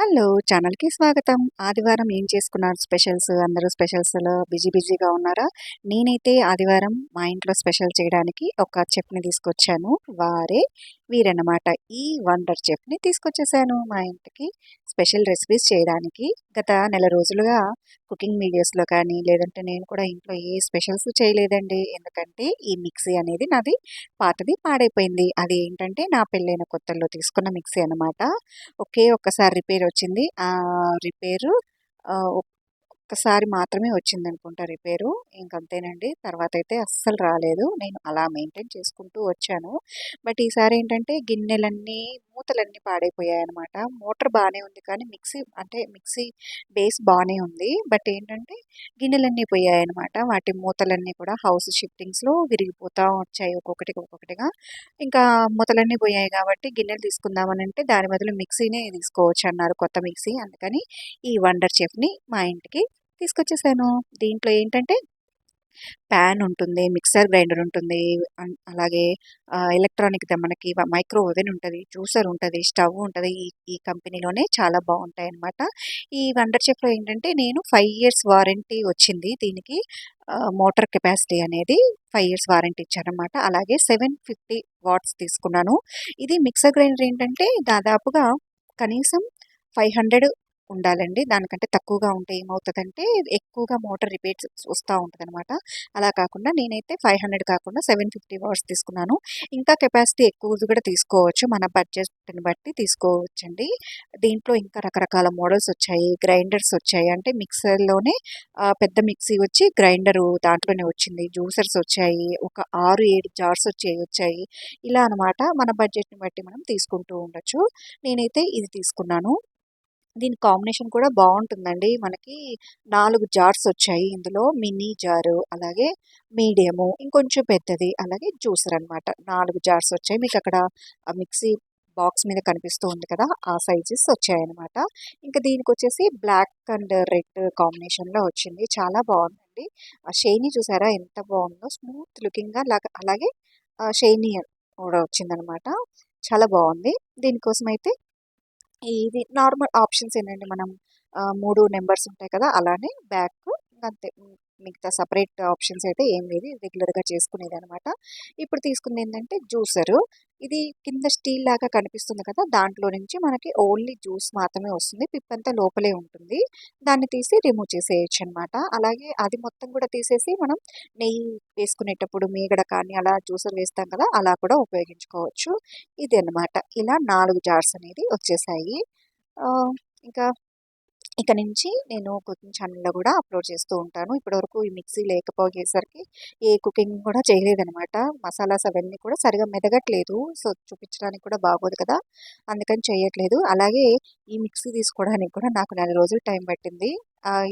Hello ఛానల్కి స్వాగతం. ఆదివారం ఏం చేసుకున్నారు స్పెషల్స్? అందరూ స్పెషల్స్లో బిజీ బిజీగా ఉన్నారా? నేనైతే ఆదివారం మా ఇంట్లో స్పెషల్ చేయడానికి ఒక చెఫ్ని తీసుకొచ్చాను. వారే వీరన్నమాట. ఈ వండర్ చెఫ్ని తీసుకొచ్చేసాను మా ఇంటికి. స్పెషల్ రెసిపీస్ చేయడానికి గత నెల రోజులుగా కుకింగ్ వీడియోస్లో కానీ లేదంటే నేను కూడా ఇంట్లో ఏ స్పెషల్స్ చేయలేదండి. ఎందుకంటే ఈ మిక్సీ అనేది నాది పాతది పాడైపోయింది. అది ఏంటంటే నా పెళ్ళైన కొత్తల్లో తీసుకున్న మిక్సీ అనమాట ఒకే ఒక్కసారి రిపేర్ వచ్చింది ఆ రిపేరు ఒక్కసారి మాత్రమే వచ్చింది అనుకుంటా రిపేరు. ఇంకంతేనండి. తర్వాత అయితే అస్సలు రాలేదు. నేను అలా మెయింటైన్ చేసుకుంటూ వచ్చాను. బట్ ఈసారి ఏంటంటే గిన్నెలన్నీ మూతలన్నీ పాడైపోయాయి అనమాట మోటార్ బాగానే ఉంది కానీ మిక్సీ అంటే మిక్సీ బేస్ బాగానే ఉంది. బట్ ఏంటంటే గిన్నెలన్నీ పోయాయి అనమాట వాటి మూతలన్నీ కూడా హౌస్ షిఫ్టింగ్స్లో విరిగిపోతూ వచ్చాయి ఒక్కొక్కటి ఒక్కొక్కటిగా. ఇంకా మూతలన్నీ పోయాయి కాబట్టి గిన్నెలు తీసుకుందామని అంటే దాని బదులు మిక్సీనే తీసుకోవచ్చు అన్నారు కొత్త మిక్సీ. అందుకని ఈ వండర్ చెఫ్ని మా ఇంటికి తీసుకొచ్చేసాను. దీంట్లో ఏంటంటే ప్యాన్ ఉంటుంది మిక్సర్ గ్రైండర్ ఉంటుంది అలాగే ఎలక్ట్రానిక్ మనకి మైక్రో ఓవెన్ ఉంటుంది జ్యూసర్ ఉంటుంది స్టవ్ ఉంటుంది ఈ ఈ కంపెనీలోనే చాలా బాగుంటాయి అనమాట ఈ వండర్ చెఫ్లో ఏంటంటే నేను ఫైవ్ ఇయర్స్ వారంటీ వచ్చింది దీనికి మోటార్ కెపాసిటీ అనేది ఫైవ్ ఇయర్స్ వారంటీ ఇచ్చారనమాట అలాగే సెవెన్ ఫిఫ్టీ వాట్స్ తీసుకున్నాను. ఇది మిక్సర్ గ్రైండర్ ఏంటంటే దాదాపుగా కనీసం ఫైవ్ హండ్రెడ్ ఉండాలండి. దానికంటే తక్కువగా ఉంటే ఏమవుతుందంటే ఎక్కువగా మోటార్ రిపేర్స్ వస్తూ ఉంటుంది అనమాట అలా కాకుండా నేనైతే ఫైవ్ హండ్రెడ్ కాకుండా సెవెన్ ఫిఫ్టీ వాట్స్ తీసుకున్నాను. ఇంకా కెపాసిటీ ఎక్కువ కూడా తీసుకోవచ్చు. మన బడ్జెట్ని బట్టి తీసుకోవచ్చండి. దీంట్లో ఇంకా రకరకాల మోడల్స్ వచ్చాయి. గ్రైండర్స్ వచ్చాయి. అంటే మిక్సర్లోనే పెద్ద మిక్సీ వచ్చి గ్రైండరు దాంట్లోనే వచ్చింది. జ్యూసర్స్ వచ్చాయి. ఒక ఆరు ఏడు జార్స్ వచ్చాయి వచ్చాయి. ఇలా అనమాట మన బడ్జెట్ని బట్టి మనం తీసుకుంటూ ఉండొచ్చు. నేనైతే ఇది తీసుకున్నాను. దీని కాంబినేషన్ కూడా బాగుంటుందండి. మనకి నాలుగు జార్స్ వచ్చాయి. ఇందులో మినీ జారు అలాగే మీడియము ఇంకొంచెం పెద్దది అలాగే జ్యూసర్ అనమాట నాలుగు జార్స్ వచ్చాయి. మీకు అక్కడ మిక్సీ బాక్స్ మీద కనిపిస్తూ ఉంది కదా ఆ సైజెస్ వచ్చాయన్నమాట. ఇంకా దీనికి వచ్చేసి బ్లాక్ అండ్ రెడ్ కాంబినేషన్లో వచ్చింది. చాలా బాగుందండి. ఆ షైనీ చూసారా? ఎంత బాగుందో. స్మూత్ లుకింగ్గా అలాగే షైనీ కూడా వచ్చిందనమాట చాలా బాగుంది. దీనికోసం అయితే ఇది నార్మల్ ఆప్షన్స్ ఏంటంటే మనం మూడు నెంబర్స్ ఉంటాయి కదా అలానే బ్యాక్ అంతే. మిగతా సపరేట్ ఆప్షన్స్ అయితే ఏం లేదు. రెగ్యులర్గా చేసుకునేది అనమాట ఇప్పుడు తీసుకుంది ఏంటంటే జ్యూసరు. ఇది కింద స్టీల్ లాగా కనిపిస్తుంది కదా! దాంట్లో నుంచి మనకి ఓన్లీ జ్యూస్ మాత్రమే వస్తుంది. పిప్పంతా లోపలే ఉంటుంది. దాన్ని తీసి రిమూవ్ చేసేయచ్చు అనమాట అలాగే అది మొత్తం కూడా తీసేసి మనం నెయ్యి వేసుకునేటప్పుడు మీగడ కానీ అలా జ్యూసర్ వేస్తాం కదా! అలా కూడా ఉపయోగించుకోవచ్చు. ఇది అనమాట ఇలా నాలుగు జార్స్ అనేది వచ్చేసాయి. ఇంకా ఇక నుంచి నేను కుకింగ్ ఛానల్లో కూడా అప్లోడ్ చేస్తూ ఉంటాను. ఇప్పటివరకు ఈ మిక్సీ లేకపోయేసరికి ఏ కుకింగ్ కూడా చేయలేదనమాట మసాలాస్ అవన్నీ కూడా సరిగా మెదగట్లేదు. సో చూపించడానికి కూడా బాగోదు కదా. అందుకని చేయట్లేదు. అలాగే ఈ మిక్సీ తీసుకోవడానికి కూడా నాకు నెల రోజులు టైం పట్టింది.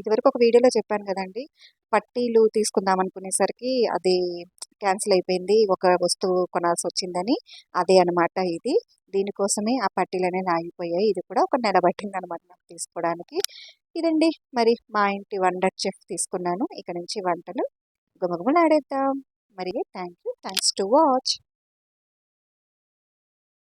ఇదివరకు ఒక వీడియోలో చెప్పాను కదండి. పట్టీలు తీసుకుందాం అనుకునేసరికి అది క్యాన్సిల్ అయిపోయింది. ఒక వస్తువు కొనాల్సి వచ్చిందని అదే అనమాట ఇది. దీనికోసమే ఆ పట్టీలు అనేవి ఆగిపోయాయి ఇది కూడా ఒక నెల పట్టింది అనమాట నాకు తీసుకోవడానికి. ఇదండి. మరి మా ఇంటి వండర్ చెఫ్ తీసుకున్నాను. ఇక నుంచి వంటలు గుమగుమలాడేద్దాం. మరి thank you thanks to watch.